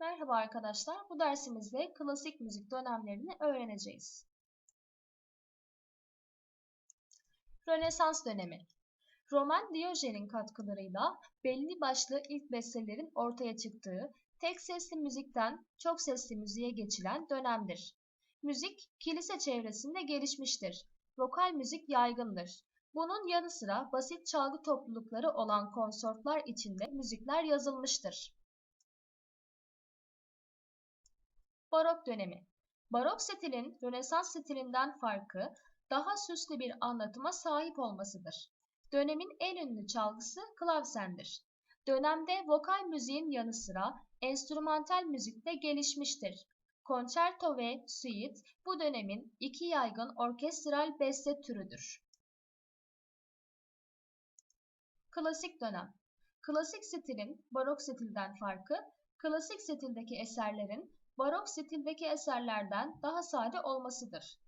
Merhaba arkadaşlar. Bu dersimizde klasik müzik dönemlerini öğreneceğiz. Rönesans dönemi Roman Diyojen'in katkılarıyla belli başlı ilk bestelerin ortaya çıktığı tek sesli müzikten çok sesli müziğe geçilen dönemdir. Müzik kilise çevresinde gelişmiştir. Vokal müzik yaygındır. Bunun yanı sıra basit çalgı toplulukları olan konsortlar içinde müzikler yazılmıştır. Barok dönemi Barok stilin Rönesans stilinden farkı daha süslü bir anlatıma sahip olmasıdır. Dönemin en ünlü çalgısı klavsendir. Dönemde vokal müziğin yanı sıra enstrümantal müzik de gelişmiştir. Konçerto ve suite bu dönemin iki yaygın orkestral beste türüdür. Klasik dönem Klasik stilin barok stilden farkı, klasik stildeki eserlerin barok stildeki eserlerden daha sade olmasıdır.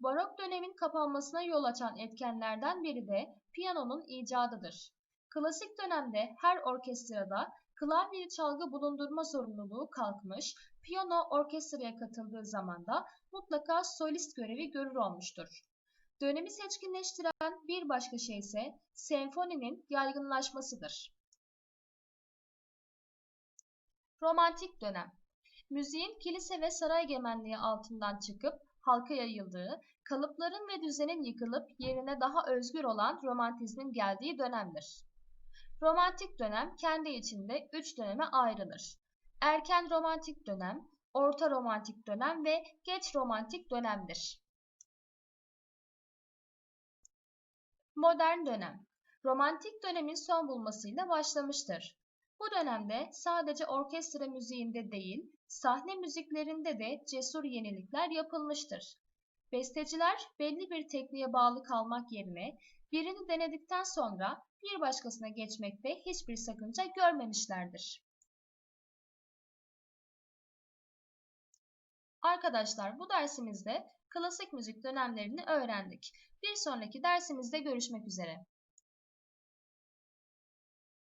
Barok dönemin kapanmasına yol açan etkenlerden biri de piyanonun icadıdır. Klasik dönemde her orkestrada klavyeli çalgı bulundurma zorunluluğu kalkmış, piyano orkestraya katıldığı zaman da mutlaka solist görevi görür olmuştur. Dönemi seçkinleştiren bir başka şey ise senfoninin yaygınlaşmasıdır. Romantik dönem Müziğin kilise ve saray egemenliği altından çıkıp halka yayıldığı, kalıpların ve düzenin yıkılıp yerine daha özgür olan romantizmin geldiği dönemdir. Romantik dönem kendi içinde üç döneme ayrılır. Erken romantik dönem, orta romantik dönem ve geç romantik dönemdir. Modern dönem Romantik dönemin son bulmasıyla başlamıştır. Bu dönemde sadece orkestra müziğinde değil, sahne müziklerinde de cesur yenilikler yapılmıştır. Besteciler belli bir tekniğe bağlı kalmak yerine birini denedikten sonra bir başkasına geçmekte hiçbir sakınca görmemişlerdir. Arkadaşlar bu dersimizde klasik müzik dönemlerini öğrendik. Bir sonraki dersimizde görüşmek üzere.